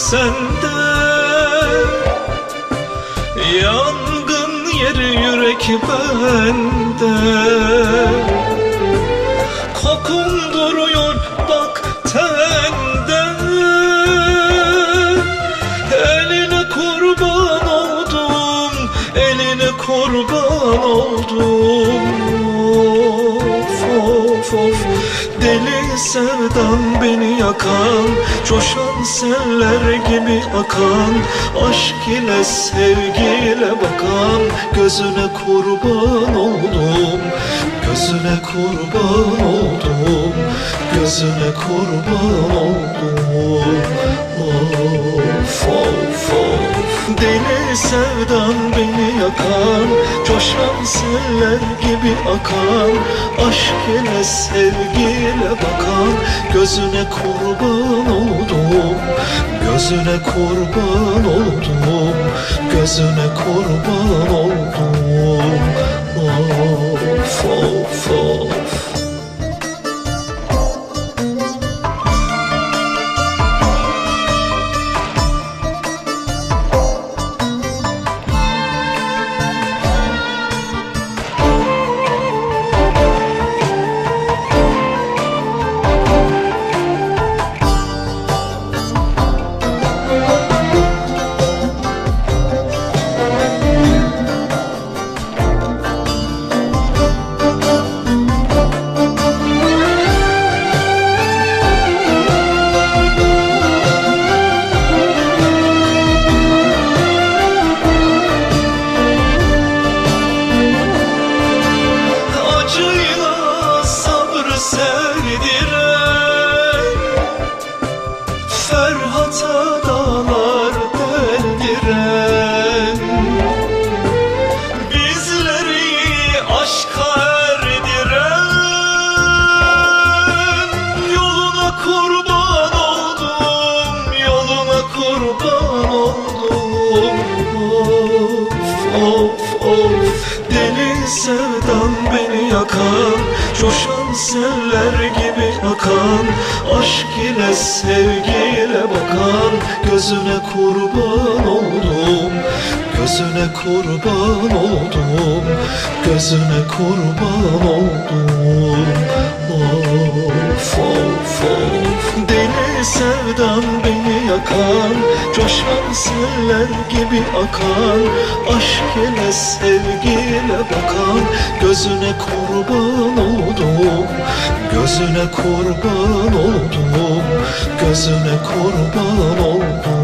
sende Yangın yeri yürek bende. Kokun duruyor bak tende. Eline kurban oldum Eline kurban oldum Of of of. Deli sevdan beni yakan Coşan seller gibi akan Aşk ile sevgiyle bakan Gözüne kurban oldum Gözüne kurban oldum Gözüne kurban oldum Of of Deli sevdan beni yakan Coşan seller gibi akan Aşk ile sevgiyle bakan Gözüne kurban oldum Gözüne kurban oldum Gözüne kurban oldum. Of of of sevdiren Ferhat'a dağlar deldiren Bizleri aşka erdiren Yoluna kurban oldum Yoluna kurban oldum. Of of of Deli sevdan beni yakan Coşan seller gibi akan Aşk ile sevgiyle bakan Gözüne kurban oldum Gözüne kurban oldum Gözüne kurban oldum Coşan seller gibi akan Aşk ile sevgiyle bakan Gözüne kurban oldum Gözüne kurban oldum Gözüne kurban oldum